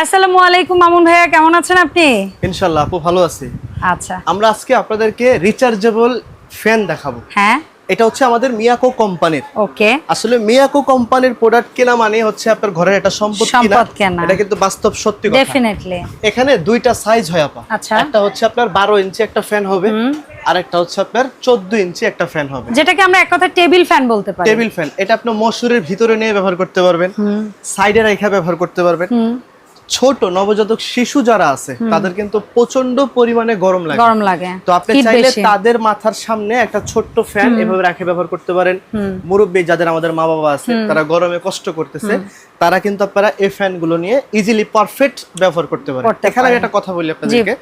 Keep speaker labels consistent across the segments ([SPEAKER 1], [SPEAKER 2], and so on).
[SPEAKER 1] আসসালামু আলাইকুম মামুন ভাইয়া কেমন আছেন আপনি?
[SPEAKER 2] ইনশাল্লাহ আপু ভালো আছি।
[SPEAKER 1] আচ্ছা।
[SPEAKER 2] আমরা আজকে আপনাদেরকে রিচার্জেবল ফ্যান দেখাবো।
[SPEAKER 1] হ্যাঁ।
[SPEAKER 2] এটা হচ্ছে আমাদের মিয়াকো কোম্পানির
[SPEAKER 1] ওকে।
[SPEAKER 2] আসলে মিয়াকো কোম্পানির প্রোডাক্ট কেনা মানে হচ্ছে আপনার ঘরের একটা সম্পদ কেনা। এটা কিন্তু বাস্তব সত্যি কথা।
[SPEAKER 1] ডেফিনেটলি
[SPEAKER 2] এখানে দুইটা সাইজ হয় আপা।
[SPEAKER 1] আচ্ছা।
[SPEAKER 2] একটা হচ্ছে আপনার বারো ইঞ্চি একটা ফ্যান হবে। আর একটা হচ্ছে আপনার চোদ্দ ইঞ্চি একটা ফ্যান হবে।
[SPEAKER 1] যেটাকে আমরা এক কথা টেবিল ফ্যান বলতে পারি।
[SPEAKER 2] টেবিল ফ্যান এটা আপনি মসুরের ভিতরে নিয়ে ব্যবহার করতে পারবেন। সাইডে রেখা ব্যবহার করতে পারবেন। ছোট নবজাতক শিশু যারা আছে তাদের কিন্তু প্রচণ্ড পরিমাণে গরম লাগে।
[SPEAKER 1] গরম লাগে।
[SPEAKER 2] তো আপনি চাইলে তাদের মাথার সামনে একটা ছোট্ট ফ্যান এভাবে রাখে ব্যবহার করতে পারেন। মুরব্বী যাদের আমাদের মা বাবা আছে তারা গরমে কষ্ট করতেছে তারা কিন্তু আপনারা এই ফ্যানগুলো নিয়ে ইজিলি পারফেক্ট ব্যবহার করতে পারেন। এখানে আমি একটা কথা বলি আপনাদেরকে।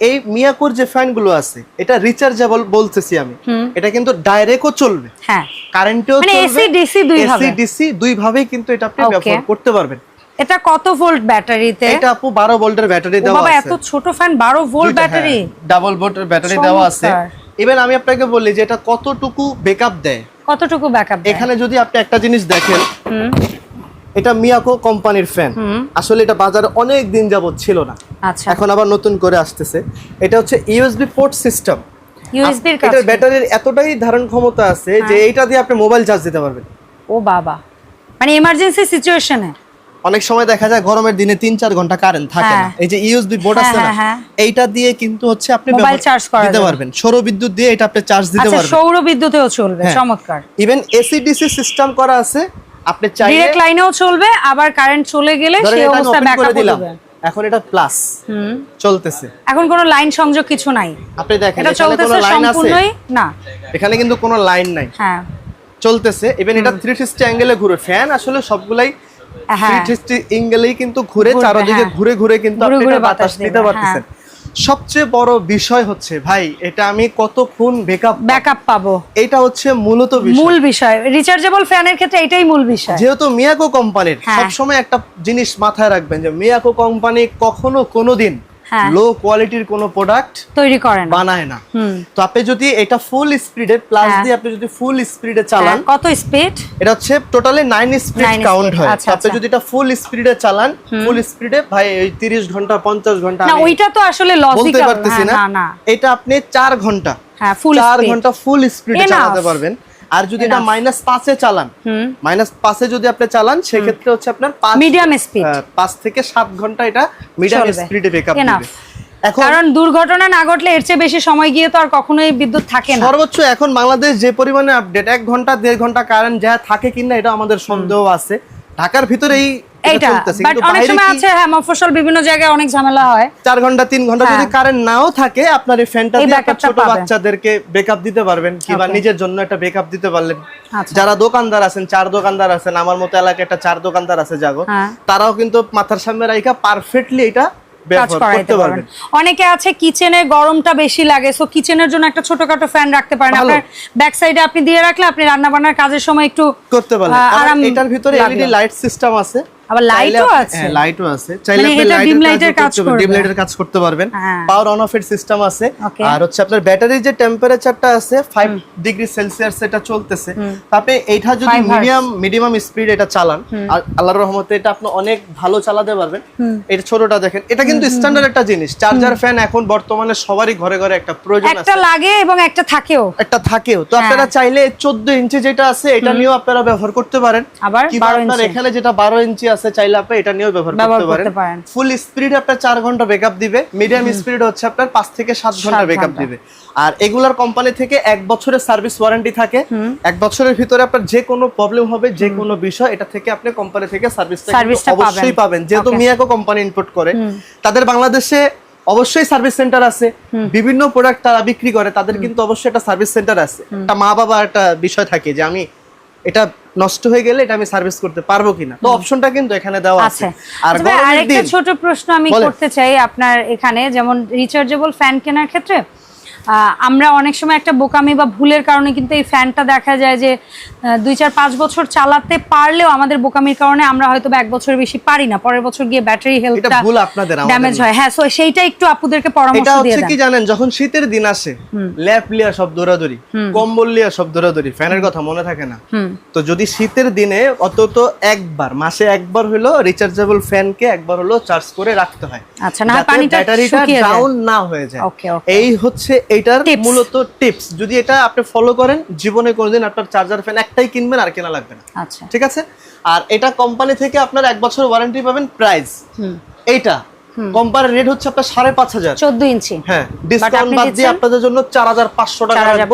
[SPEAKER 2] এই মিয়াকোর যে ফ্যানগুলো আছে এটা রিচার্জেবল বলতেছি আমি। এটা কিন্তু ডাইরেক্টও চলবে।
[SPEAKER 1] হ্যাঁ।
[SPEAKER 2] কারেন্টেও
[SPEAKER 1] মানে AC, DC দুই ভাবে।
[SPEAKER 2] এসি ডিসি দুই ভাবেই কিন্তু এটা আপনি ব্যবহার করতে পারবেন।
[SPEAKER 1] এটা কত ভোল্ট ব্যাটারিতে?
[SPEAKER 2] এটা আপু 12 ভোল্টের ব্যাটারি
[SPEAKER 1] ও
[SPEAKER 2] দেওয়া
[SPEAKER 1] বাবা এত ছোট ফ্যান 12 ভোল্ট ব্যাটারি?
[SPEAKER 2] ডাবল ভোল্টের ব্যাটারি দেওয়া আছে। ইভেন আমি আপনাকে বলি যে এটা কতটুকু ব্যাকআপ দেয়?
[SPEAKER 1] কতটুকু ব্যাকআপ
[SPEAKER 2] এখানে যদি আপনি একটা জিনিস দেখেন এটা মিয়াকো কোম্পানির ফ্যান আসলে এটা বাজারে অনেক দিন যাবত ছিল না।
[SPEAKER 1] আচ্ছা।
[SPEAKER 2] এখন আবার নতুন করে আসতেছে। এটা হচ্ছে ইউএসবি পোর্ট সিস্টেম
[SPEAKER 1] ইউএসবির
[SPEAKER 2] এটার ব্যাটারির এতটাই ধারণ ক্ষমতা আছে যে
[SPEAKER 1] হ্যাঁ।
[SPEAKER 2] এইটা দিয়ে আপনি মোবাইল চার্জ দিতে পারবেন।
[SPEAKER 1] ও বাবা। মানে ইমার্জেন্সি সিচুয়েশনে
[SPEAKER 2] অনেক সময় দেখা যায় গরমের দিনে তিন চার ঘণ্টা কারেন্ট থাকে না।
[SPEAKER 1] হ্যাঁ।
[SPEAKER 2] এই যে ইউএসবি বোর্ড
[SPEAKER 1] হ্যাঁ,
[SPEAKER 2] আছে না
[SPEAKER 1] হ্যাঁ।
[SPEAKER 2] এইটা দিয়ে কিন্তু হচ্ছে আপনি
[SPEAKER 1] মোবাইল চার্জ করা
[SPEAKER 2] দিতে পারবেন। সৌর বিদ্যুৎ দিয়ে এটা আপনি চার্জ দিতে
[SPEAKER 1] আচ্ছা
[SPEAKER 2] পারবেন।
[SPEAKER 1] সৌর বিদ্যুতেও চলবে। চমৎকার।
[SPEAKER 2] ইভেন এসি ডিসি সিস্টেম করা আছে আপনি চাইলে
[SPEAKER 1] ডিরেক্ট লাইনেও চলবে আবার কারেন্ট চলে গেলে সেই অবস্থা
[SPEAKER 2] open করে
[SPEAKER 1] ব্যাকআপ
[SPEAKER 2] দিলাম। এখন এটা প্লাস
[SPEAKER 1] হুম।
[SPEAKER 2] চলতেছে।
[SPEAKER 1] এখন কোনো লাইন সংযোগ কিছু নাই।
[SPEAKER 2] আপনি দেখেন
[SPEAKER 1] এটা চলতেছে
[SPEAKER 2] লাইন আছে?
[SPEAKER 1] সম্পূর্ণই না।
[SPEAKER 2] এখানে কিন্তু কোনো লাইন নাই।
[SPEAKER 1] হ্যাঁ।
[SPEAKER 2] চলতেছে। ইভেন এটা থ্রি সিক্সটি অ্যাঙ্গেলে ঘুরে ফ্যান আসলে সবগুলাই
[SPEAKER 1] হ্যাঁ।
[SPEAKER 2] অ্যাঙ্গেলেই কিন্তু ঘুরে চারদিকে
[SPEAKER 1] হ্যাঁ।
[SPEAKER 2] ঘুরে ঘুরে কিন্তু আপনি বাতাস নিতে পারতেছেন। সবচেয়ে বড় বিষয় হচ্ছে ভাই এটা আমি কতক্ষণ বেকআপ
[SPEAKER 1] ব্যাকআপ পাবো?
[SPEAKER 2] এটা হচ্ছে মূলত বিষয়।
[SPEAKER 1] মূল বিষয়। রিচার্জেবল ফ্যানের ক্ষেত্রে এটাই মূল বিষয়।
[SPEAKER 2] যেহেতু মিয়াকো কোম্পানির
[SPEAKER 1] হ্যাঁ।
[SPEAKER 2] সবসময় একটা জিনিস মাথায় রাখবেন যে মিয়াকো কোম্পানি কখনো কোনোদিন
[SPEAKER 1] হ্যাঁ।
[SPEAKER 2] লো কোয়ালিটির কোনো প্রোডাক্ট
[SPEAKER 1] তৈরি করে না।
[SPEAKER 2] বানায় না। তো আপনি যদি এটা ফুল স্পিডে প্লাস
[SPEAKER 1] হ্যাঁ।
[SPEAKER 2] দিয়ে আপনি যদি ফুল স্পিডে চালান
[SPEAKER 1] হ্যাঁ, কত স্পিড
[SPEAKER 2] এটা হচ্ছে totally nine speed
[SPEAKER 1] Nine
[SPEAKER 2] count হয়।
[SPEAKER 1] আচ্ছা,
[SPEAKER 2] আপনি
[SPEAKER 1] আচ্ছা।
[SPEAKER 2] যদি এটা ফুল স্পিডে চালান ফুল স্পিডে ভাই ওই তিরিশ ঘণ্টা পঞ্চাশ ঘণ্টা
[SPEAKER 1] না ওইটা তো আসলে লজিক্যাল
[SPEAKER 2] না।
[SPEAKER 1] না
[SPEAKER 2] এটা আপনি চার ঘণ্টা
[SPEAKER 1] হ্যাঁ ফুল
[SPEAKER 2] চার
[SPEAKER 1] স্পিড
[SPEAKER 2] ঘণ্টা ফুল স্পিডে. চালাতে পারবেন। আর যদি এটা. মাইনাস পাঁচে চালান
[SPEAKER 1] হুম।
[SPEAKER 2] মাইনাস পাঁচে যদি আপনি চালান সেক্ষেত্রে হচ্ছে আপনার
[SPEAKER 1] মিডিয়াম স্পিড
[SPEAKER 2] পাঁচ থেকে সাত ঘণ্টা এটা মিডিয়াম। স্পিডে ব্যাকআপ আপ এখন
[SPEAKER 1] কারণ দুর্ঘটনা না ঘটলে এর চেয়ে বেশি সময় গিয়ে তো আর কখনোই বিদ্যুৎ থাকে না।
[SPEAKER 2] সর্বোচ্চ এখন বাংলাদেশ যে পরিমাণে আপডেট এক ঘণ্টা দেড় ঘণ্টা কারেন্ট যা থাকে কিনা এটা আমাদের সন্দেহ আছে। ঢাকার ভিতরেই এটা
[SPEAKER 1] বাট
[SPEAKER 2] কিন্তু
[SPEAKER 1] অনেক সময় আছে হ্যাঁ মফস্বল বিভিন্ন জায়গায় অনেক ঝামেলা হয়
[SPEAKER 2] চার ঘণ্টা তিন ঘণ্টা যদি
[SPEAKER 1] হ্যাঁ।
[SPEAKER 2] কারেন্ট নাও থাকে আপনার এই ফ্যানটা দিয়ে ছোট বাচ্চাদেরকে ব্যাকআপ দিতে পারবেন কিংবা নিজের জন্য একটা ব্যাকআপ দিতে পারলেন
[SPEAKER 1] আচ্ছা।
[SPEAKER 2] যারা দোকানদার আছেন চার দোকানদার আছেন আমার মতো এলাকায় একটা চার দোকানদার আছে জাগো
[SPEAKER 1] হ্যাঁ।
[SPEAKER 2] তারাও কিন্তু মাথার সামনে রাইখা পারফেক্টলি এটা
[SPEAKER 1] অনেকে আছে কিচেনে গরমটা বেশি লাগে সো কিচেনের জন্য একটা ছোটখাটো ফ্যান রাখতে পারেন। আপনার ব্যাক সাইডে আপনি দিয়ে রাখলে আপনি রান্না বান্নার কাজের সময় একটু
[SPEAKER 2] করতে পারবেন
[SPEAKER 1] আহ,
[SPEAKER 2] এটার ভিতরে। এলইডি লাইট সিস্টেম আছে
[SPEAKER 1] আবার লাইটও আছে।
[SPEAKER 2] হ্যাঁ লাইটও আছে। চাইলে
[SPEAKER 1] মানে
[SPEAKER 2] আপনি
[SPEAKER 1] এটা dim
[SPEAKER 2] লাইটের
[SPEAKER 1] কাজ
[SPEAKER 2] করতে ডিম লাইটের কাজ করতে পারবেন।
[SPEAKER 1] হ্যাঁ।
[SPEAKER 2] পাওয়ার অন অফ এর সিস্টেম আছে। আর হচ্ছে আপনার ব্যাটারির যে টেম্পারেচারটা আছে 5 ডিগ্রি সেলসিয়াস এটা চলতেছে। এইটা যদি মিডিয়াম মিডিয়াম স্পিড এটা চালান আর আল্লাহর রহমতে এটা আপনি অনেক ভালো চালাতে পারবেন। এটা ছোটটা দেখেন। এটা কিন্তু স্ট্যান্ডার্ড একটা জিনিস। চার্জার ফ্যান এখন বর্তমানে সবারই ঘরে ঘরে একটা প্রয়োজন আছে।
[SPEAKER 1] একটা লাগে এবং একটা থাকেও।
[SPEAKER 2] একটা থাকেও। তো আপনারা চাইলে চোদ্দ ইঞ্চি যেটা আছে এটা নিয়েও আপনারা ব্যবহার করতে পারেন।
[SPEAKER 1] আবার 12
[SPEAKER 2] আপনার। এখানে যেটা বারো ইঞ্চি আছে চাইলে আপনি এটা নিয়েও ব্যবহার করতে পারেন। ফুল স্পিড আপনার চার ঘণ্টা ব্যাকআপ দিবে। মিডিয়াম স্পিড হচ্ছে আপনার পাঁচ থেকে সাত
[SPEAKER 1] ঘণ্টা
[SPEAKER 2] ব্যাকআপ দিবে। আর এগুলার কোম্পানি থেকে এক বছরের সার্ভিস ওয়ারেন্টি থাকে। এক বছরের ভিতরে আপনার যে কোনো প্রবলেম হবে যে কোনো বিষয় এটা থেকে আপনি কোম্পানি থেকে সার্ভিসটা
[SPEAKER 1] সার্ভিসটা
[SPEAKER 2] অবশ্যই
[SPEAKER 1] পাবেন।
[SPEAKER 2] যেহেতু. মিয়াকো কোম্পানি ইনপুট করে তাদের বাংলাদেশে অবশ্যই সার্ভিস সেন্টার আছে। বিভিন্ন প্রোডাক্ট তারা বিক্রি করে তাদের কিন্তু অবশ্যই একটা সার্ভিস সেন্টার আছে। একটা মা বাবা একটা বিষয় থাকে যে আমি এটা নষ্ট হয়ে গেলে এটা আমি সার্ভিস করতে পারব কিনা? তো অপশনটা কিন্তু এখানে দেওয়া আছে।
[SPEAKER 1] আছে
[SPEAKER 2] আর
[SPEAKER 1] আচ্ছা ভাই, আরেকটা ছোট প্রশ্ন আমি করতে চাই আপনার এখানে যেমন রিচার্জেবল ফ্যান কেনার ক্ষেত্রে। আমরা অনেক সময় একটা বোকামি বা ভুলের কারণে কিন্তু এই ফ্যানটা দেখা যায় যে দুই চার পাঁচ বছর চালাতে পারলেও আমাদের বোকামির কারণে আমরা হয়তো এক বছর বেশি পারি না। পরের বছর গিয়ে ব্যাটারি হেলথটা
[SPEAKER 2] ভুল আপনাদের,
[SPEAKER 1] ড্যামেজ হয়। হ্যাঁ সো সেইটা একটু আপুদেরকে পরামর্শ দিয়ে দেন
[SPEAKER 2] কি জানেন যখন শীতের দিন আসে ল্যাপ লিয়া সব দৌড়াদৌড়ি কম্বল লিয়া সব দৌড়াদৌড়ি ফ্যানের কথা মনে থাকে না। তো যদি শীতের দিনে অন্তত একবার মাসে একবার হলো রিচার্জেবল ফ্যানকে একবার হলো চার্জ করে রাখতে হয়।
[SPEAKER 1] আচ্ছা, না পানিটা
[SPEAKER 2] ব্যাটারিটা। ডাউন না হয়ে যায়. এই হচ্ছে এটার
[SPEAKER 1] Tips.
[SPEAKER 2] মূলত টিপস যদি এটা আপনি ফলো করেন জীবনে কোনোদিন আপনার চার্জার ফ্যান একটাই কিনবেন আর কেনা লাগবে না।
[SPEAKER 1] আচ্ছা।
[SPEAKER 2] ঠিক আছে? আর এটা কোম্পানি থেকে আপনার এক বছর ওয়ারেন্টি পাবেন প্রাইস এইটা। কোম্পানির রেট হচ্ছে আপনার সাড়ে পাঁচ হাজার।
[SPEAKER 1] চোদ্দ ইঞ্চি।
[SPEAKER 2] হ্যাঁ ডিসকাউন্ট বাদ দিয়ে আপনাদের জন্য চার হাজার পাঁচশো টাকা রাখব।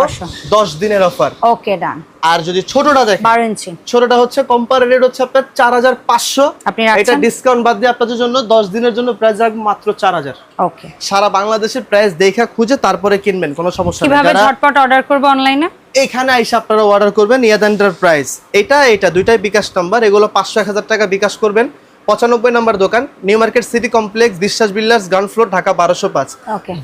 [SPEAKER 2] দশ দিনের অফার
[SPEAKER 1] ওকে ডান
[SPEAKER 2] আর যদি ছোটটা দেখেন
[SPEAKER 1] বারো ইঞ্চি।
[SPEAKER 2] ছোটটা হচ্ছে কোম্পানি রেট হচ্ছে আপনার চার হাজার পাঁচশো। এটা ডিসকাউন্ট বাদ দিয়ে আপনাদের জন্য দশ দিনের জন্য প্রাইস রাখব মাত্র চার হাজার।
[SPEAKER 1] ওকে
[SPEAKER 2] সারা বাংলাদেশের প্রাইস দেখা খুঁজে তারপরে কিনবেন কোনো সমস্যা নেই।
[SPEAKER 1] কীভাবে ঝটপট অর্ডার করব অনলাইনে
[SPEAKER 2] এখানে আইসা আপনারা অর্ডার করবেন ইয়াদ এন্টারপ্রাইজ। এটা এটা দুইটাই বিকাশ নাম্বার এগুলো পাঁচশো এক হাজার টাকা বিকাশ করবেন। পঁচানব্বই নাম্বার দোকান new market city complex Biswas builders ground floor Dhaka বারোশো পাঁচ।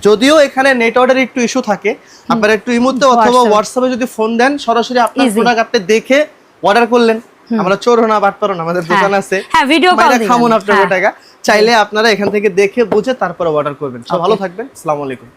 [SPEAKER 2] যদিও এখানে নেট অর্ডার একটু ইস্যু থাকে আপনারা একটু ইমুতে অথবা হোয়াটসঅ্যাপে যদি ফোন দেন সরাসরি আপনার. প্রোডাক্ট আপনি দেখে অর্ডার করলেন। আমরা চোর না বাট পারো না আমাদের দোকান আছে।
[SPEAKER 1] হ্যাঁ, video call
[SPEAKER 2] বাইরে
[SPEAKER 1] দিবেন।
[SPEAKER 2] খামুন আপনার
[SPEAKER 1] হ্যাঁ।
[SPEAKER 2] টাকা। চাইলে আপনারা এখান থেকে দেখে বুঝে তারপর অর্ডার করবেন। সব ভালো থাকবেন। আসসালামু আলাইকুম।